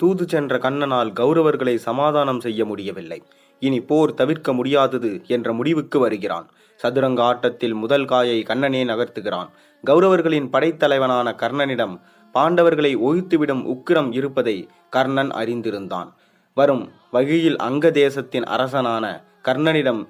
தூது சென்ற கண்ணனால் கௌரவர்களை சமாதானம் செய்ய முடியவில்லை. இனி போர் தவிர்க்க முடியாதது என்ற முடிவுக்கு வருகிறான். சதுரங்க ஆட்டத்தில் முதல் காயை கண்ணனே நகர்த்துகிறான். கௌரவர்களின் படைத்தலைவனான கர்ணனிடம் பாண்டவர்களை ஒழித்துவிடும் உக்கிரம் இருப்பதை கர்ணன் அறிந்திருந்தான். வரும் வகையில் அங்க தேசத்தின் அரசனான கர்ணனிடம்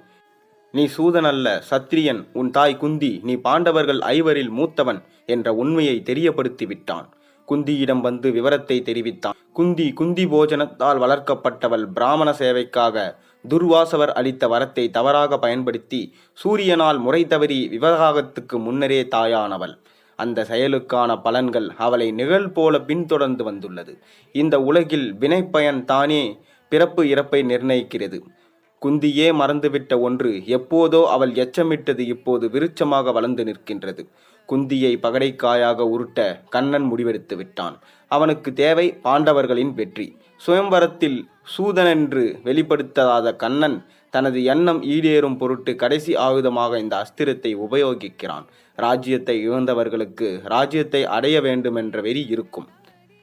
நீ சூதனல்ல சத்திரியன் உன் தாய் குந்தி நீ பாண்டவர்கள் ஐவரில் மூத்தவன் என்ற உண்மையை தெரியப்படுத்தி விட்டான் குந்தியிடம் வந்து விவரத்தை தெரிவித்தான். குந்தி குந்தி போஜனத்தால் வளர்க்கப்பட்டவள் பிராமண சேவைக்காக துர்வாசவர் அளித்த வரத்தை தவறாக பயன்படுத்தி சூரியனால் முறை தவறி விவகாரத்துக்கு முன்னரே தாயானவள். அந்த செயலுக்கான பலன்கள் அவளை நிழல் போல பின்தொடர்ந்து வந்துள்ளது. இந்த உலகில் வினைப்பயன் தானே பிறப்பு இறப்பை நிர்ணயிக்கிறது. குந்தியே மறந்துவிட்ட ஒன்று எப்போதோ அவள் எச்சமிட்டது இப்போது விருட்சமாக வளர்ந்து நிற்கின்றது. குந்தியை பகடைக்காயாக உருட்ட கண்ணன் முடிவெடுத்து விட்டான். அவனுக்கு தேவை பாண்டவர்களின் வெற்றி. சுயம்பரத்தில் சூதனென்று வெளிப்படுத்தாத கண்ணன் தனது எண்ணம் ஈடேறும் பொருட்டு கடைசி ஆயுதமாக இந்த அஸ்திரத்தை உபயோகிக்கிறான். ராஜ்யத்தை இழந்தவர்களுக்கு ராஜ்யத்தை அடைய வேண்டுமென்ற வெறி இருக்கும்.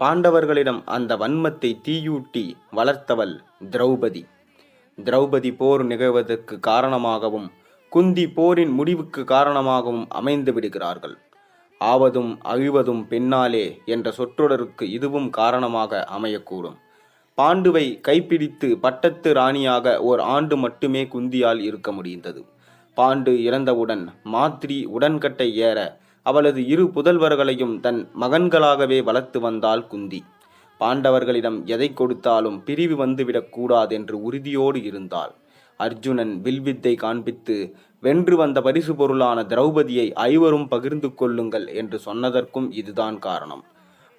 பாண்டவர்களிடம் அந்த வன்மத்தை தீயூட்டி வளர்த்தவள் திரௌபதி. திரௌபதி போர் நிகழ்வதற்கு காரணமாகவும் குந்தி போரின் முடிவுக்கு காரணமாகவும் அமைந்து விடுகிறார்கள். ஆவதும் அழிவதும் பின்னாலே என்ற சொற்றொடருக்கு இதுவும் காரணமாக அமையக்கூடும். பாண்டுவை கைப்பிடித்து பட்டத்து ராணியாக ஓர் ஆண்டு மட்டுமே குந்தியால் இருக்க முடிந்தது. பாண்டு இறந்தவுடன் மாத்ரி உடன்கட்டை ஏற அவளது இரு புதல்வர்களையும் தன் மகன்களாகவே வளர்த்து வந்தாள் குந்தி. பாண்டவர்களிடம் எதை கொடுத்தாலும் பிரிவு வந்துவிடக் கூடாதென்று உறுதியோடு இருந்தாள். அர்ஜுனன் வில்வித்தை காண்பித்து வென்று வந்த பரிசு பொருளான திரௌபதியை ஐவரும் பகிர்ந்து கொள்ளுங்கள் என்று சொன்னதற்கும் இதுதான் காரணம்.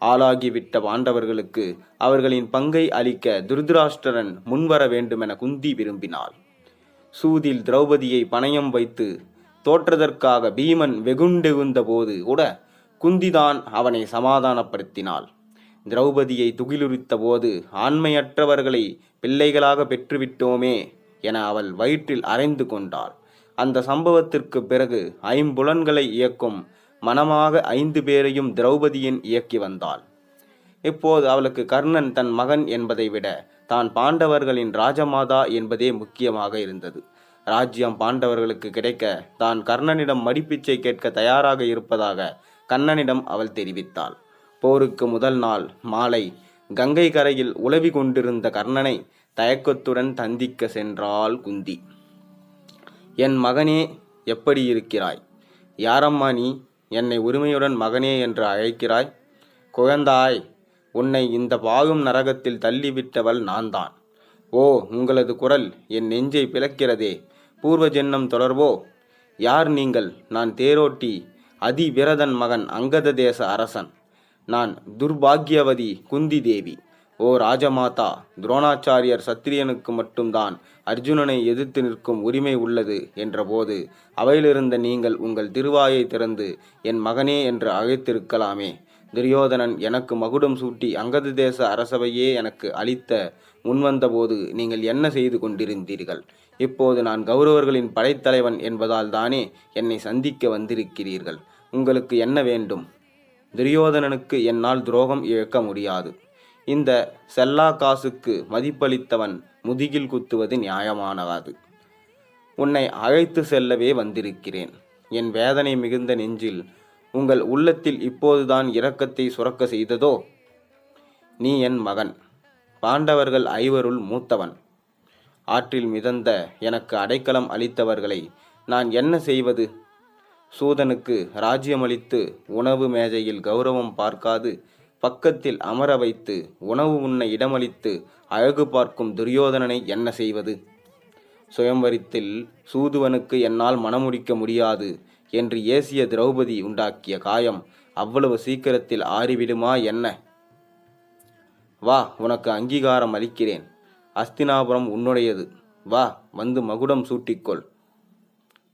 ஆளாகிவிட்ட பாண்டவர்களுக்கு அவர்களின் பங்கை அளிக்க துருதராஷ்டிரன் முன்வர வேண்டுமென குந்தி விரும்பினாள். சூதில் திரௌபதியை பணயம் வைத்து தோற்றதற்காக பீமன் வெகுண்டெகுந்த போது கூட குந்திதான் அவனை சமாதானப்படுத்தினாள். திரௌபதியை துகிலுரித்த போது ஆண்மையற்றவர்களை பிள்ளைகளாக பெற்றுவிட்டோமே என அவள் வயிற்றில் அரைந்து கொண்டாள். அந்த சம்பவத்திற்கு பிறகு ஐம்புலன்களை இயக்கும் மனமாக ஐந்து பேரையும் திரௌபதியின் இயக்கி வந்தாள். இப்போது அவளுக்கு கர்ணன் தன் மகன் என்பதை விட தான் பாண்டவர்களின் ராஜமாதா என்பதே முக்கியமாக இருந்தது. ராஜ்யம் பாண்டவர்களுக்கு கிடைக்க தான் கர்ணனிடம் மடிப்பிச்சை கேட்க தயாராக இருப்பதாக கண்ணனிடம் அவள் தெரிவித்தாள். போருக்கு முதல் நாள் மாலை கங்கை கரையில் உளவி கொண்டிருந்த கர்ணனை தயக்கத்துடன் தந்திக்க சென்றாள் குந்தி. என் மகனே எப்படி இருக்கிறாய்? யாரம்மா நீ? என்னை உரிமையுடன் மகனே என்று அழைக்கிறாய்? குழந்தாய் உன்னை இந்த பாகும் நரகத்தில் தள்ளிவிட்டவள் நான்தான். ஓ உங்களது குரல் என் நெஞ்சை பிளக்கிறதே. பூர்வ ஜென்மம் தொடர்போ? யார் நீங்கள்? நான் தேரோட்டி அதிவிரதன் மகன் அங்கத தேச அரசன். நான் துர்பாகியவதி குந்தி தேவி. ஓ ராஜமாதா துரோணாச்சாரியர் சத்திரியனுக்கு மட்டும்தான் அர்ஜுனனை எதிர்த்து நிற்கும் உரிமை உள்ளது என்றபோது அவையிலிருந்த நீங்கள் உங்கள் திருவாயை திறந்து என் மகனே என்று அழைத்திருக்கலாமே. துரியோதனன் எனக்கு மகுடம் சூட்டி அங்கது தேச அரசவையே எனக்கு அளித்த முன்வந்தபோது நீங்கள் என்ன செய்து கொண்டிருந்தீர்கள்? இப்போது நான் கௌரவர்களின் படைத்தலைவன் என்பதால் தானே என்னை சந்திக்க வந்திருக்கிறீர்கள். உங்களுக்கு என்ன வேண்டும்? துரியோதனனுக்கு என்னால் துரோகம் இழக்க முடியாது. இந்த செல்லா காசுக்கு மதிப்பளித்தவன் முதுகில் குத்துவது நியாயமானவாது உன்னை அழைத்து செல்லவே வந்திருக்கிறேன். என் வேதனை மிகுந்த நெஞ்சில் உங்கள் உள்ளத்தில் இப்போதுதான் இரக்கத்தை சுரக்க செய்ததோ? நீ என் மகன். பாண்டவர்கள் ஐவருள் மூத்தவன். ஆற்றில் மிதந்த எனக்கு அடைக்கலம் அளித்தவர்களை நான் என்ன செய்வது? சூதனுக்கு ராஜ்யமளித்து உணவு மேஜையில் கௌரவம் பார்க்காது பக்கத்தில் அமர வைத்து உணவு உண்ண இடமளித்து அழகு பார்க்கும் துரியோதனனை என்ன செய்வது? சுயம்வரித்தில் சூதுவனுக்கு என்னால் மனமுடிக்க முடியாது என்று ஏசிய திரௌபதி உண்டாக்கிய காயம் அவ்வளவு சீக்கிரத்தில் ஆறிவிடுமா என்ன? வா உனக்கு அங்கீகாரம் அளிக்கிறேன். அஸ்தினாபுரம் உன்னுடையது. வா வந்து மகுடம் சூட்டிக்கொள்.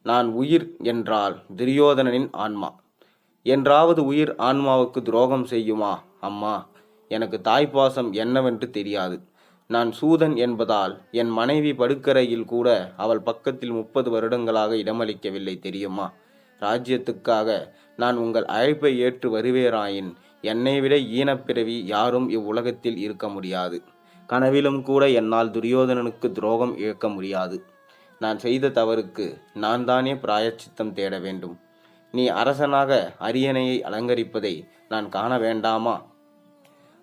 நான் உயிர் என்றால் துரியோதனனின் ஆன்மா. என்றாவது உயிர் ஆன்மாவுக்கு துரோகம் செய்யுமா? அம்மா எனக்கு தாய்ப்பாசம் என்னவென்று தெரியாது. நான் சூதன் என்பதால் என் மனைவி படுக்கரையில் கூட அவள் பக்கத்தில் முப்பது வருடங்களாக இடமளிக்கவில்லை தெரியுமா? ராஜ்யத்துக்காக நான் உங்கள் அழைப்பை ஏற்று வருவேராயின் என்னை விட ஈனப்பிறவி யாரும் இவ்வுலகத்தில் இருக்க முடியாது. கனவிலும் கூட என்னால் துரியோதனனுக்கு துரோகம் இழக்க முடியாது. நான் செய்த தவறுக்கு நான் தானே பிராயச்சித்தம் தேட வேண்டும். நீ அரசனாக அரியணையை அலங்கரிப்பதை நான் காண வேண்டாமா?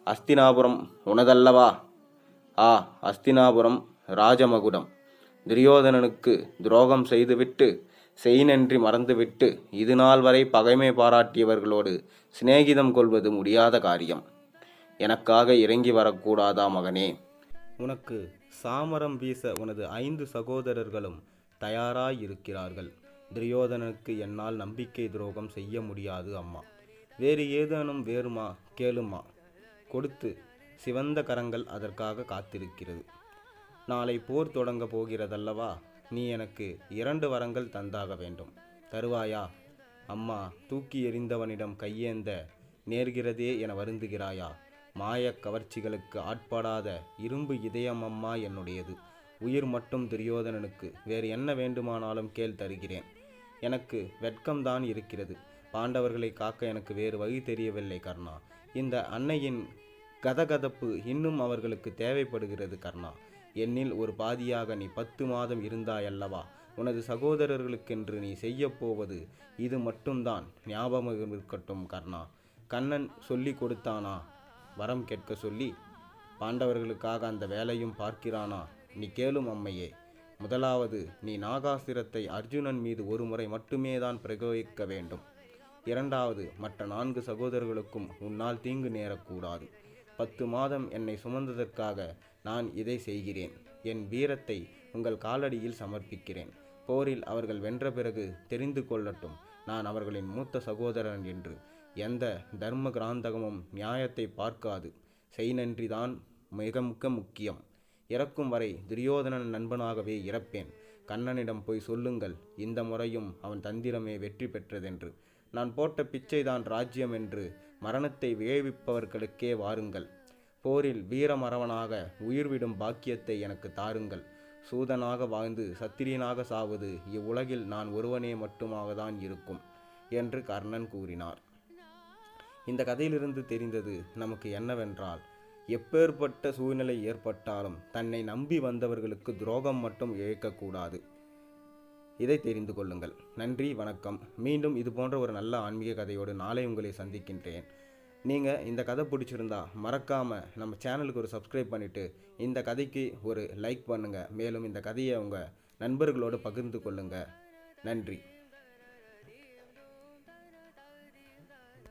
அஸ்தினாபுரம் உனதல்லவா? ஆ அஸ்தினாபுரம் ராஜமகுடம். துரியோதனனுக்கு துரோகம் செய்துவிட்டு செய்நன்றி மறந்துவிட்டு இது நாள் வரை பகைமை பாராட்டியவர்களோடு சிநேகிதம் கொள்வது முடியாத காரியம். எனக்காக இறங்கி வரக்கூடாதா மகனே? உனக்கு சாமரம் வீச உனது ஐந்து சகோதரர்களும் தயாராயிருக்கிறார்கள். துரியோதனனுக்கு என்னால் நம்பிக்கை துரோகம் செய்ய முடியாது அம்மா. வேறு ஏதேனும் வேறுமா? கேளுமா. கொடுத்து சிவந்த கரங்கள் அதற்காக காத்திருக்கிறது. நாளை போர் தொடங்க போகிறதல்லவா? நீ எனக்கு இரண்டு வரங்கள் தந்தாக வேண்டும். தருவாயா? அம்மா தூக்கி எறிந்தவனிடம் கையேந்த நேர்கிறதே என வருந்துகிறாயா? மாயக் கவர்ச்சிகளுக்கு ஆட்படாத இரும்பு இதயம் அம்மா என்னுடையது. உயிர் மட்டும் துரியோதனனுக்கு வேறு என்ன வேண்டுமானாலும் கேள் தருகிறேன். எனக்கு வெட்கம்தான் இருக்கிறது. பாண்டவர்களை காக்க எனக்கு வேறு வழி தெரியவில்லை கர்ணா. இந்த அன்னையின் கதகதப்பு இன்னும் அவர்களுக்கு தேவைப்படுகிறது கர்ணா. என்னில் ஒரு பாதியாக நீ பத்து மாதம் இருந்தாயல்லவா? உனது சகோதரர்களுக்கென்று நீ செய்யப் போவது இது மட்டும்தான் ஞாபகம் இருக்கட்டும் கர்ணா. கண்ணன் சொல்லி கொடுத்தானா? வரம் கேட்க சொல்லி பாண்டவர்களுக்காக அந்த வேலையும் பார்க்கிறானா? நீ கேளும் அம்மையே. முதலாவது நீ நாகாசிரத்தை அர்ஜுனன் மீது ஒரு முறை மட்டுமே தான் பிரயோகிக்க வேண்டும். இரண்டாவது மற்ற நான்கு சகோதரர்களுக்கும் உன்னால் தீங்கு நேரக்கூடாது. பத்து மாதம் என்னை சுமந்ததற்காக நான் இதை செய்கிறேன். என் வீரத்தை உங்கள் காலடியில் சமர்ப்பிக்கிறேன். போரில் அவர்கள் வென்ற பிறகு தெரிந்து கொள்ளட்டும் நான் அவர்களின் மூத்த சகோதரன் என்று. எந்த தர்ம கிராந்தகமும் நியாயத்தை பார்க்காது. செய் நன்றிதான் மிக மிக முக்கியம். இறக்கும் வரை துரியோதனன் நண்பனாகவே இறப்பேன். கண்ணனிடம் போய் சொல்லுங்கள் இந்த முறையும் அவன் தந்திரமே வெற்றி பெற்றதென்று. நான் போட்ட பிச்சைதான் ராஜ்யம் என்று மரணத்தை விளைவிப்பவர்களுக்கே வாருங்கள். போரில் வீரமறவனாக உயிர்விடும் பாக்கியத்தை எனக்கு தாருங்கள். சூதனாக வாழ்ந்து சத்திரியனாக சாவது இவ்வுலகில் நான் ஒருவனே மட்டுமாக தான் இருக்கும் என்று கர்ணன் கூறினார். இந்த கதையிலிருந்து தெரிந்தது நமக்கு என்னவென்றால் எப்பேற்பட்ட சூழ்நிலை ஏற்பட்டாலும் தன்னை நம்பி வந்தவர்களுக்கு துரோகம் மட்டும் இழைக்கக்கூடாது. இதை தெரிந்து கொள்ளுங்கள். நன்றி வணக்கம். மீண்டும் இது போன்ற ஒரு நல்ல ஆன்மீக கதையோடு நாளை உங்களை சந்திக்கின்றேன். நீங்கள் இந்த கதை பிடிச்சிருந்தா மறக்காமல் நம்ம சேனலுக்கு ஒரு சப்ஸ்கிரைப் பண்ணிவிட்டு இந்த கதைக்கு ஒரு லைக் பண்ணுங்கள் மேலும் இந்த கதையை உங்கள் நண்பர்களோடு பகிர்ந்து கொள்ளுங்கள் நன்றி.